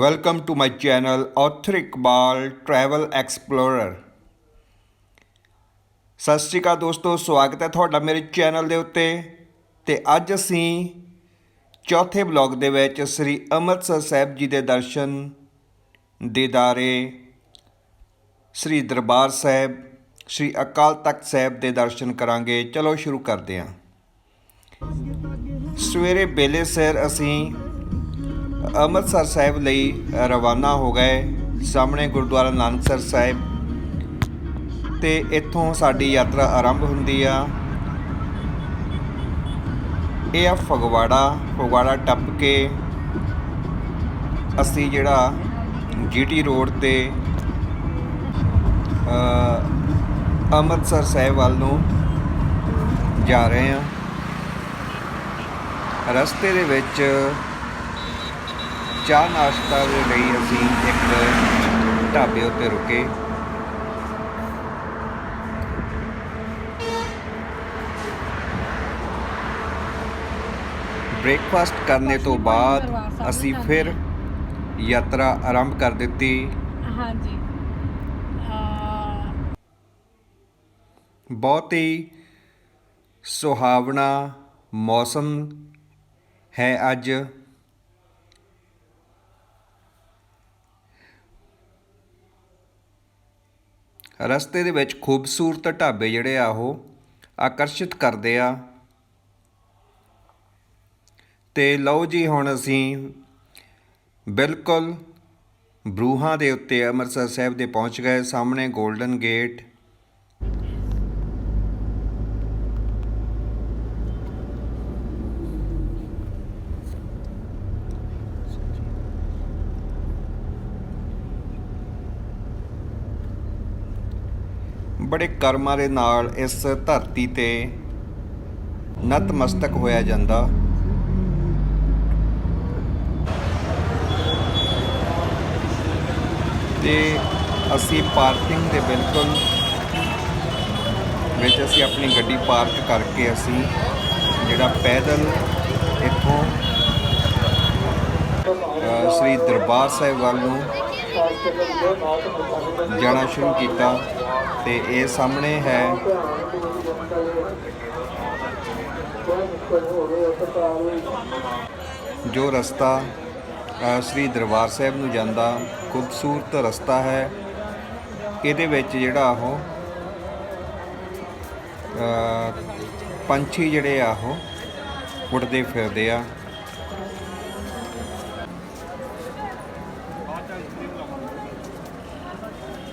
Welcome to my channel Author Iqbal Travel Explorer. ਸਤਿ ਸ਼੍ਰੀ ਅਕਾਲ ਦੋਸਤੋ, ਸਵਾਗਤ ਹੈ ਤੁਹਾਡਾ ਮੇਰੇ ਚੈਨਲ ਦੇ ਉੱਤੇ। ਤੇ ਅੱਜ ਅਸੀਂ ਚੌਥੇ ਬਲੌਗ ਦੇ ਵਿੱਚ ਸ੍ਰੀ ਅੰਮ੍ਰਿਤਸਰ ਸਾਹਿਬ ਜੀ ਦੇ ਦਰਸ਼ਨ ਦੀਦਾਰੇ ਸ੍ਰੀ ਦਰਬਾਰ ਸਾਹਿਬ, ਸ੍ਰੀ ਅਕਾਲ ਤਖਤ ਸਾਹਿਬ ਦੇ ਦਰਸ਼ਨ ਕਰਾਂਗੇ। ਚਲੋ ਸ਼ੁਰੂ ਕਰਦੇ ਹਾਂ। ਸਵੇਰੇ ਬੇਲੇ ਸਿਰ ਅਸੀਂ ਅੰਮ੍ਰਿਤਸਰ ਸਾਹਿਬ ਲਈ ਰਵਾਨਾ ਹੋ ਗਏ ਸਾਹਮਣੇ ਗੁਰਦੁਆਰਾ ਨਾਨਕਸਰ ਸਾਹਿਬ। ਤੇ ਇੱਥੋਂ ਸਾਡੀ ਯਾਤਰਾ ਆਰੰਭ ਹੁੰਦੀ ਆ। ਇਹ ਆ ਫਗਵਾੜਾ ਫਗਵਾੜਾ ਟੱਪ ਕੇ ਅਸੀਂ ਜਿਹੜਾ ਜੀਟੀ ਰੋਡ ਤੇ ਅ, ਅੰਮ੍ਰਿਤਸਰ ਸਾਹਿਬ ਵੱਲ ਨੂੰ ਜਾ ਰਹੇ ਹਾਂ। ਰਸਤੇ ਦੇ ਵਿੱਚ ਚਾਹ ਨਾਸ਼ਤਾ ਦੇ ਲਈ ਅਸੀਂ ਇੱਕ ਢਾਬੇ ਉੱਤੇ ਰੁਕੇ। ਬ੍ਰੇਕਫਾਸਟ ਕਰਨੇ ਤੋਂ ਬਾਅਦ ਅਸੀਂ ਫਿਰ ਯਾਤਰਾ ਆਰੰਭ ਕਰ ਦਿੱਤੀ। ਹਾਂਜੀ। ਬਹੁਤ ਹੀ ਸੁਹਾਵਣਾ ਮੌਸਮ ਹੈ ਅੱਜ। ਰਸਤੇ ਦੇ ਵਿੱਚ ਖੂਬਸੂਰਤ ਢਾਬੇ ਜਿਹੜੇ ਆ ਉਹ ਆਕਰਸ਼ਿਤ ਕਰਦੇ ਆ। ਤੇ ਲਓ ਜੀ ਹੁਣ ਅਸੀਂ ਬਿਲਕੁਲ ਬਰੂਹਾਂ ਦੇ ਉੱਤੇ ਅੰਮ੍ਰਿਤਸਰ ਸਾਹਿਬ ਦੇ ਪਹੁੰਚ ਗਏ। ਸਾਹਮਣੇ 골ਡਨ ਗੇਟ ਬੜੇ ਕਰਮਾਂ ਦੇ ਨਾਲ ਇਸ ਧਰਤੀ ਤੇ ਨਤਮਸਤਕ ਹੋਇਆ ਜਾਂਦਾ। ਤੇ ਅਸੀਂ ਪਾਰਕਿੰਗ ਦੇ ਬਿਲਕੁਲ ਵਿੱਚ ਅਸੀਂ ਆਪਣੀ ਗੱਡੀ ਪਾਰਕ ਕਰਕੇ ਅਸੀਂ ਜਿਹੜਾ ਪੈਦਲ ਇੱਥੋਂ ਸ੍ਰੀ ਦਰਬਾਰ ਸਾਹਿਬ ਵੱਲ ਨੂੰ ਜਾਣਾ ਸ਼ੁਰੂ ਕੀਤਾ ਤੇ ਇਹ ਸਾਹਮਣੇ ਹੈ। ਜੋ ਰਸਤਾ ਸ੍ਰੀ ਦਰਬਾਰ ਸਾਹਿਬ ਨੂੰ ਜਾਂਦਾ, ਖੂਬਸੂਰਤ ਰਸਤਾ ਹੈ। ਇਹਦੇ ਵਿੱਚ ਜਿਹੜਾ ਉਹ ਪੰਛੀ ਜਿਹੜੇ ਆ ਉਹ ਉੱਡਦੇ ਫਿਰਦੇ ਆ।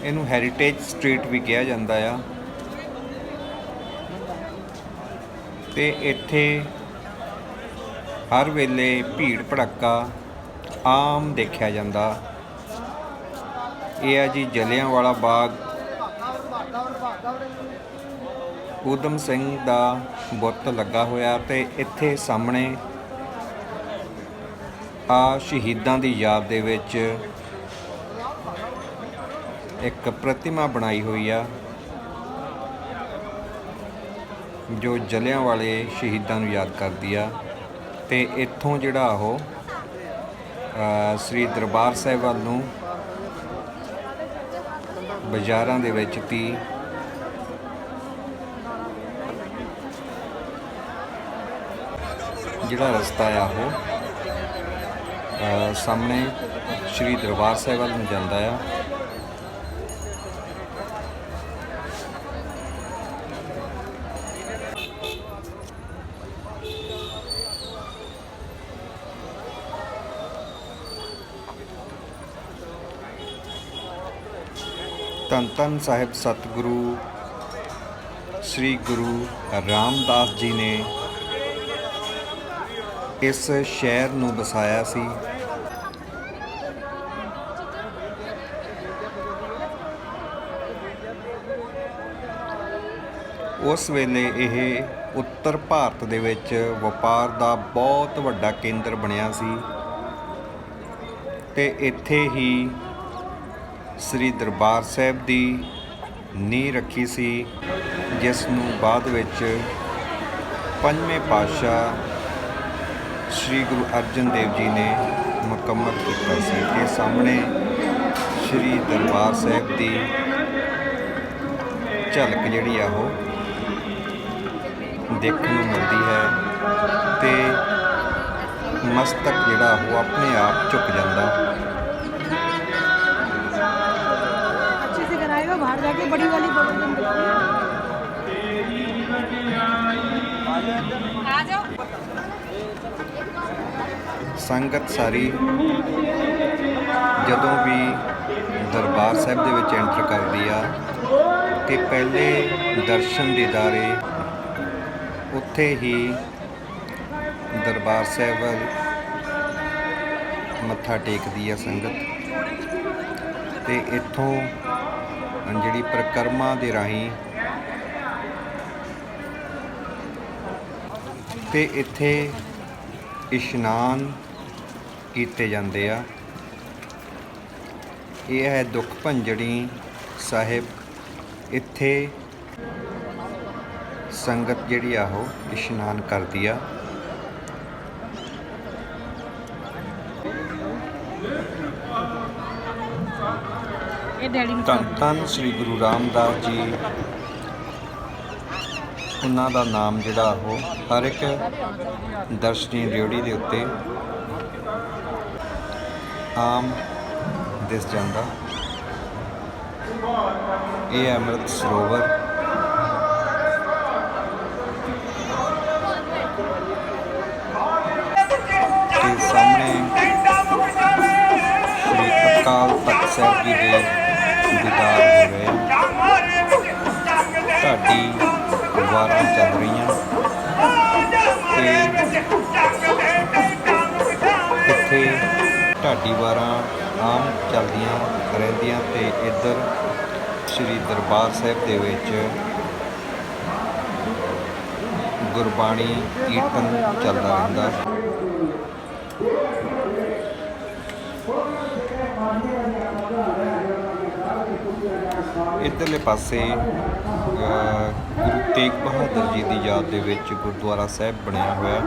ਇਹਨੂੰ ਹੈਰੀਟੇਜ ਸਟਰੀਟ ਵੀ ਕਿਹਾ ਜਾਂਦਾ ਆ। ਤੇ ਇੱਥੇ ਹਰ ਵੇਲੇ ਭੀੜ ਭੜੱਕਾ ਆਮ ਦੇਖਿਆ ਜਾਂਦਾ। ਇਹ ਹੈ ਜੀ ਜਲਿਆਂਵਾਲਾ ਬਾਗ। ਊਧਮ ਸਿੰਘ ਦਾ ਬੁੱਤ ਲੱਗਾ ਹੋਇਆ ਤੇ ਇੱਥੇ ਸਾਹਮਣੇ ਆ ਸ਼ਹੀਦਾਂ ਦੀ ਯਾਦ ਦੇ ਵਿੱਚ ਇੱਕ ਪ੍ਰਤਿਮਾ ਬਣਾਈ ਹੋਈ ਆ, ਜੋ ਜਲਿਆਂ ਵਾਲੇ ਸ਼ਹੀਦਾਂ ਨੂੰ ਯਾਦ ਕਰਦੀ ਆ। ਤੇ ਇੱਥੋਂ ਜਿਹੜਾ ਉਹ ਸ੍ਰੀ ਦਰਬਾਰ ਸਾਹਿਬ ਵੱਲ ਨੂੰ ਬਾਜ਼ਾਰਾਂ ਦੇ ਵਿੱਚ ਤੀ। ਜਿਹੜਾ ਰਸਤਾ ਆ ਉਹ ਸਾਹਮਣੇ ਸ੍ਰੀ ਦਰਬਾਰ ਸਾਹਿਬ ਵੱਲ ਨੂੰ ਜਾਂਦਾ ਆ। ਧੰਨ ਧੰਨ ਸਾਹਿਬ ਸਤਿਗੁਰੂ, ਸ੍ਰੀ ਗੁਰੂ ਰਾਮਦਾਸ ਜੀ ਨੇ ਇਸ ਸ਼ਹਿਰ ਨੂੰ ਵਸਾਇਆ ਸੀ। ਉਸ ਵੇਲੇ ਇਹ ਉੱਤਰ ਭਾਰਤ ਦੇ ਵਿੱਚ ਵਪਾਰ ਦਾ ਬਹੁਤ ਵੱਡਾ ਕੇਂਦਰ ਬਣਿਆ ਸੀ ਤੇ ਇੱਥੇ ਹੀ ਸ੍ਰੀ ਦਰਬਾਰ ਸਾਹਿਬ ਦੀ ਨੀਂਹ ਰੱਖੀ ਸੀ, ਜਿਸ ਨੂੰ ਬਾਅਦ ਵਿੱਚ ਪੰਜਵੇਂ ਪਾਤਸ਼ਾਹ ਸ੍ਰੀ ਗੁਰੂ ਅਰਜਨ ਦੇਵ ਜੀ ਨੇ ਮੁਕੰਮਲ ਕੀਤਾ ਸੀ। ਤੇ ਸਾਹਮਣੇ ਸ੍ਰੀ ਦਰਬਾਰ ਸਾਹਿਬ ਦੀ ਝਲਕ ਜਿਹੜੀ ਆ ਉਹ ਦੇਖਣ ਨੂੰ ਮਿਲਦੀ ਹੈ ਤੇ ਮਸਤਕ ਜਿਹੜਾ ਉਹ ਆਪਣੇ ਆਪ ਝੁਕ ਜਾਂਦਾ। कराएगा बाहर जाके बड़ी वाली बबल गम आ जाओ ਸੰਗਤ ਸਾਰੀ ਜਦੋਂ ਵੀ ਦਰਬਾਰ ਸਾਹਿਬ ਦੇ ਵਿੱਚ ਐਂਟਰ ਕਰਦੀ ਆ ਤੇ ਪਹਿਲੇ ਦਰਸ਼ਨ ਦੀਦਾਰੇ ਉੱਥੇ ਹੀ ਦਰਬਾਰ ਸਾਹਿਬ ਵੱਲ ਮੱਥਾ ਟੇਕਦੀ ਆ ਸੰਗਤ ਤੇ ਇੱਥੋਂ ਜਿਹੜੀ ਪ੍ਰਕਰਮਾ ਦੇ ਰਾਹੀਂ ਤੇ ਇੱਥੇ ਇਸ਼ਨਾਨ ਕੀਤੇ ਜਾਂਦੇ ਆ। ਇਹ ਹੈ ਦੁੱਖ ਭੰਜੜੀ ਸਾਹਿਬ। ਇੱਥੇ ਸੰਗਤ ਜਿਹੜੀ ਆ ਉਹ ਇਸ਼ਨਾਨ ਕਰਦੀ ਆ। ਇਹ ਡੈਡੀ ਸ੍ਰੀ ਗੁਰੂ ਰਾਮਦਾਸ ਜੀ। ਉਹਨਾਂ ਦਾ ਨਾਮ ਜਿਹੜਾ ਉਹ ਹਰ ਇੱਕ ਦਰਸ਼ਨੀ ਰਿਓੜੀ ਦੇ ਉੱਤੇ ਆਮ ਦਿਸ ਜਾਂਦਾ। ਇਹ ਅੰਮ੍ਰਿਤ ਸਰੋਵਰ। ਤੇ ਸਾਹਮਣੇ ਸ੍ਰੀ ਅਕਾਲ ਤਖਤ ਸਾਹਿਬ ਜੀ ਦੇ ਦੀਦਾਰ ਹੋ ਰਹੇ ਆ ਢਾਡੀ ਵਾਰਾਂ ਚੱਲ ਰਹੀਆਂ ਤੇ ਇੱਥੇ ਢਾਡੀ ਵਾਰਾਂ ਆਮ ਚੱਲਦੀਆਂ ਰਹਿੰਦੀਆਂ ਤੇ ਇੱਧਰ ਸ੍ਰੀ ਦਰਬਾਰ ਸਾਹਿਬ ਦੇ ਵਿੱਚ ਗੁਰਬਾਣੀ ਕੀਰਤਨ ਚੱਲਦਾ ਰਹਿੰਦਾ। ਇੱਧਰਲੇ ਪਾਸੇ ਗੁਰੂ ਤੇਗ ਬਹਾਦਰ ਜੀ ਦੀ ਯਾਦ ਦੇ ਵਿੱਚ ਗੁਰਦੁਆਰਾ ਸਾਹਿਬ ਬਣਿਆ ਹੋਇਆ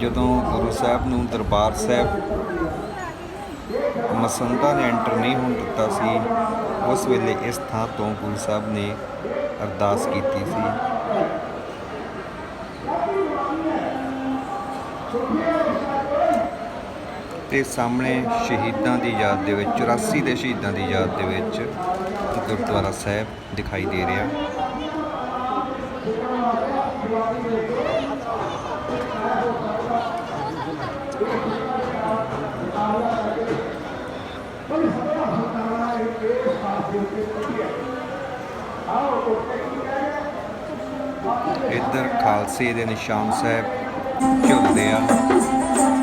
ਜਦੋਂ ਗੁਰੂ ਸਾਹਿਬ ਨੂੰ ਦਰਬਾਰ ਸਾਹਿਬ ਮਸੰਦਾ ਨੇ ਐਂਟਰ ਨਹੀਂ ਹੋਣ ਦਿੱਤਾ ਸੀ, ਉਸ ਵੇਲੇ ਇਸ ਥਾਂ ਤੋਂ ਗੁਰੂ ਸਾਹਿਬ ਨੇ ਅਰਦਾਸ ਕੀਤੀ ਸੀ। ਤੇ ਸਾਹਮਣੇ ਸ਼ਹੀਦਾਂ ਦੀ ਯਾਦ ਦੇ ਵਿੱਚ 84 ਦੇ ਸ਼ਹੀਦਾਂ ਦੀ ਯਾਦ ਦੇ ਵਿੱਚ ਗੁਰਦੁਆਰਾ ਸਾਹਿਬ ਦਿਖਾਈ ਦੇ ਰਿਹਾ। ਇੱਧਰ ਖਾਲਸੇ ਦੇ ਨਿਸ਼ਾਨ ਸਾਹਿਬ ਝੁਲਦੇ ਆ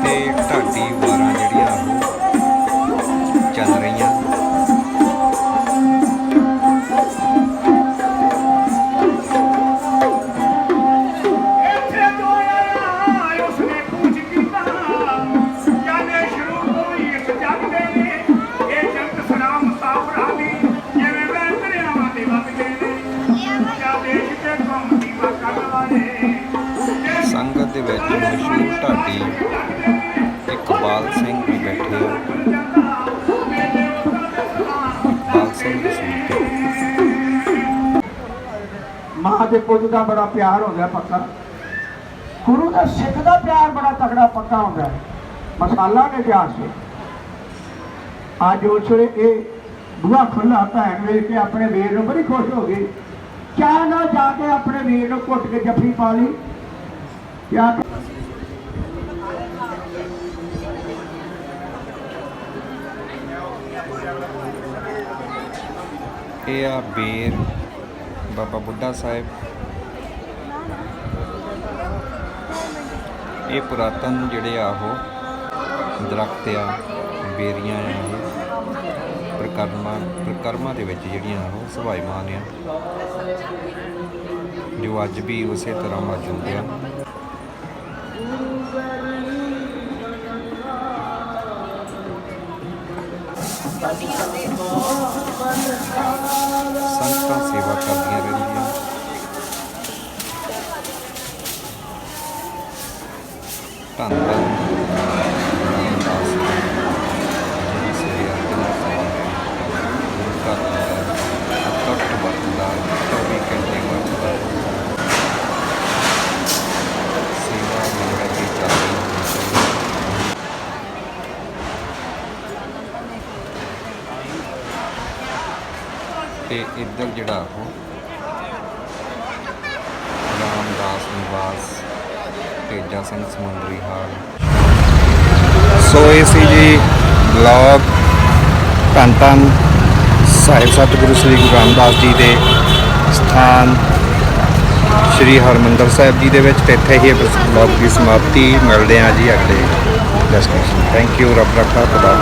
ਤੇ ਢਾਡੀ ਢਾਡੀ ਇਕਬਾਲ ਸਿੰਘ ਵੀ ਬੈਠੇ ਆ। ਇਕਬਾਲ ਸਿੰਘ ਦੇ ਸੂਟ ਮਾਂ ਦੇ ਪੁੱਤ ਦਾ ਬੜਾ ਪਿਆਰ ਹੁੰਦਾ ਪੱਕਾ। ਗੁਰੂ ਦਾ ਸਿੱਖ ਦਾ ਪਿਆਰ ਬੜਾ ਤਕੜਾ ਪੱਕਾ ਹੁੰਦਾ ਹੈ ਮਸਾਲਾ ਨੇ ਪਿਆਰ ਸੇ। ਅੱਜ ਉਸ ਵੇਲੇ ਇਹ ਬੁਆ ਖੁੱਲਾ ਭੈਣ ਵੇਖ ਕੇ ਆਪਣੇ ਵੀਰ ਨੂੰ ਬੜੀ ਖੁਸ਼ ਹੋ ਗਈ। ਚਾਹ ਨਾ ਜਾ ਕੇ ਆਪਣੇ ਵੀਰ ਨੂੰ ਘੁੱਟ ਕੇ ਜੱਫੀ ਪਾ ਲਈ। ਕਿਆ ਇਹ ਆ ਬੇਰ, ਬਾਬਾ ਬੁੱਢਾ ਸਾਹਿਬ। ਇਹ ਪੁਰਾਤਨ ਜਿਹੜੇ ਆ ਉਹ ਦਰਖਤ ਆ, ਬੇਰੀਆਂ ਆ ਇਹ। ਪ੍ਰਕਰਮਾ ਪ੍ਰਕਰਮਾ ਦੇ ਵਿੱਚ ਜਿਹੜੀਆਂ ਉਹ ਸੁਭਾਈਮਾਨ ਆ। ਜੋ ਅੱਜ ਵੀ ਉਸੇ ਤਰ੍ਹਾਂ ਮੌਜੂਦ ਆ। ਸੰਗਤਾਂ ਸੇਵਾ ਕਰਦੀਆਂ ਰਹਿੰਦੀਆਂ ਧੰਨ ਧੰਨ ਤੇ ਇੱਧਰ ਜਿਹੜਾ ਉਹ ਰਾਮਦਾਸ ਨਿਵਾਸ, ਤੇਜਾ ਸਿੰਘ ਸਮੁੰਦਰੀ ਹਾਲ। ਸੋ ਇਹ ਸੀ ਜੀ ਬਲੌਗ ਧੰਨ ਧੰਨ ਸਾਹਿਬ ਸਤਿਗੁਰੂ ਸ੍ਰੀ ਗੁਰੂ ਰਾਮਦਾਸ ਜੀ ਦੇ ਸਥਾਨ ਸ਼੍ਰੀ ਹਰਮੰਦਰ ਸਾਹਿਬ ਜੀ ਦੇ ਵਿੱਚ ਤੇ ਇੱਥੇ ਹੀ ਇਸ ਬਲੌਗ ਦੀ ਸਮਾਪਤੀ। ਮਿਲਦੇ ਹਾਂ ਜੀ ਅਗਲੇ ਡੈਸਟੀਨੇਸ਼ਨ ਥੈਂਕ ਯੂ ਰੱਬ ਰੱਖਾ ਖੁਦਾ।